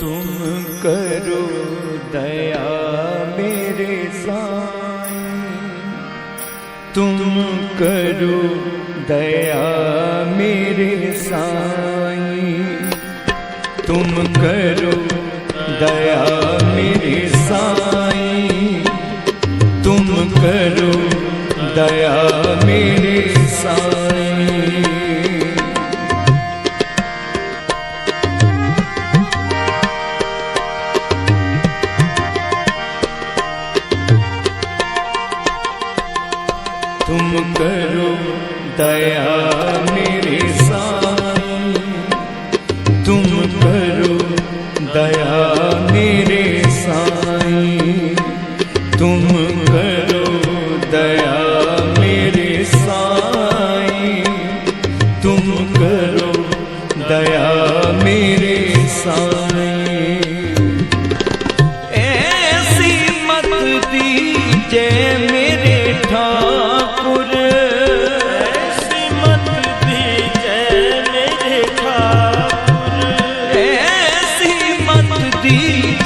तुम करो दया मेरे साई तुम करो दया मेरे साई तुम करो दया मेरे साई तुम करो दया मेरे साई करो दया मेरे साथ तुम करो दया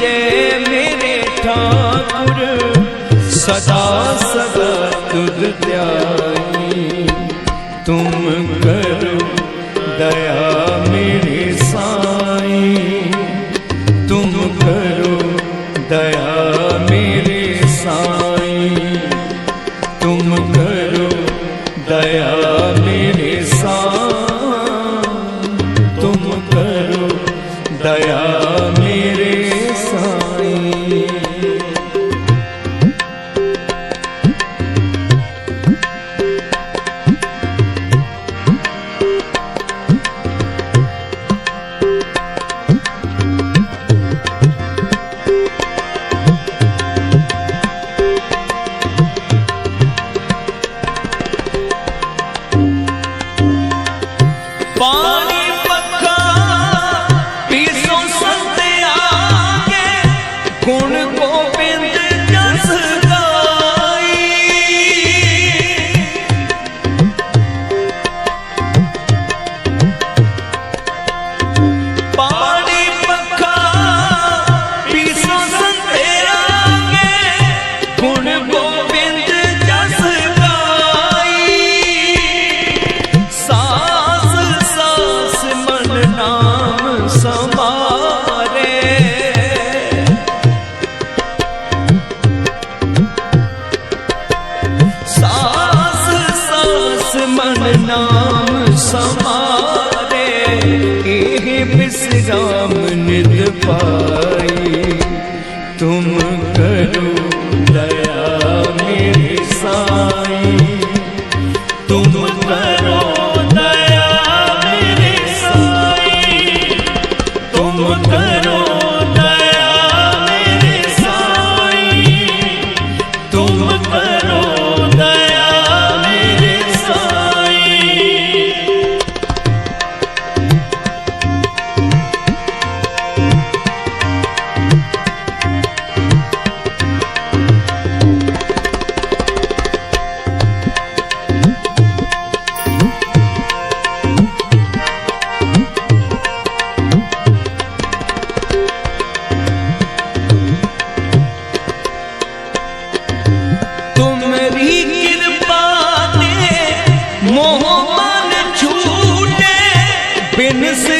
ਜੈ ਮੇਰੇ ਠਾਕੁਰ ਸਦਾ ਸਦਾ ਤੁਧ ਧਿਆਈ ਤੁਮ ਕਰੋ ਦਇਆ ਮੇਰੇ ਸਾਈ ਤੁਮ ਕਰੋ ਦਇਆ ਮੇਰੇ ਸਾਈ ਤੁਮ ਕਰੋ ਦਇਆ ਮੇਰੇ ਸਾਈ I corner. corner. ਨਾਮ ਸਮਾਰੇ ਇਹ ਬਿਸਰਾਮ ਨਿਦ ਪਾਈ ਤੁਮ ਕਰੋ ਦਇਆ ਮੇਰੇ ਸਾਈ बिन से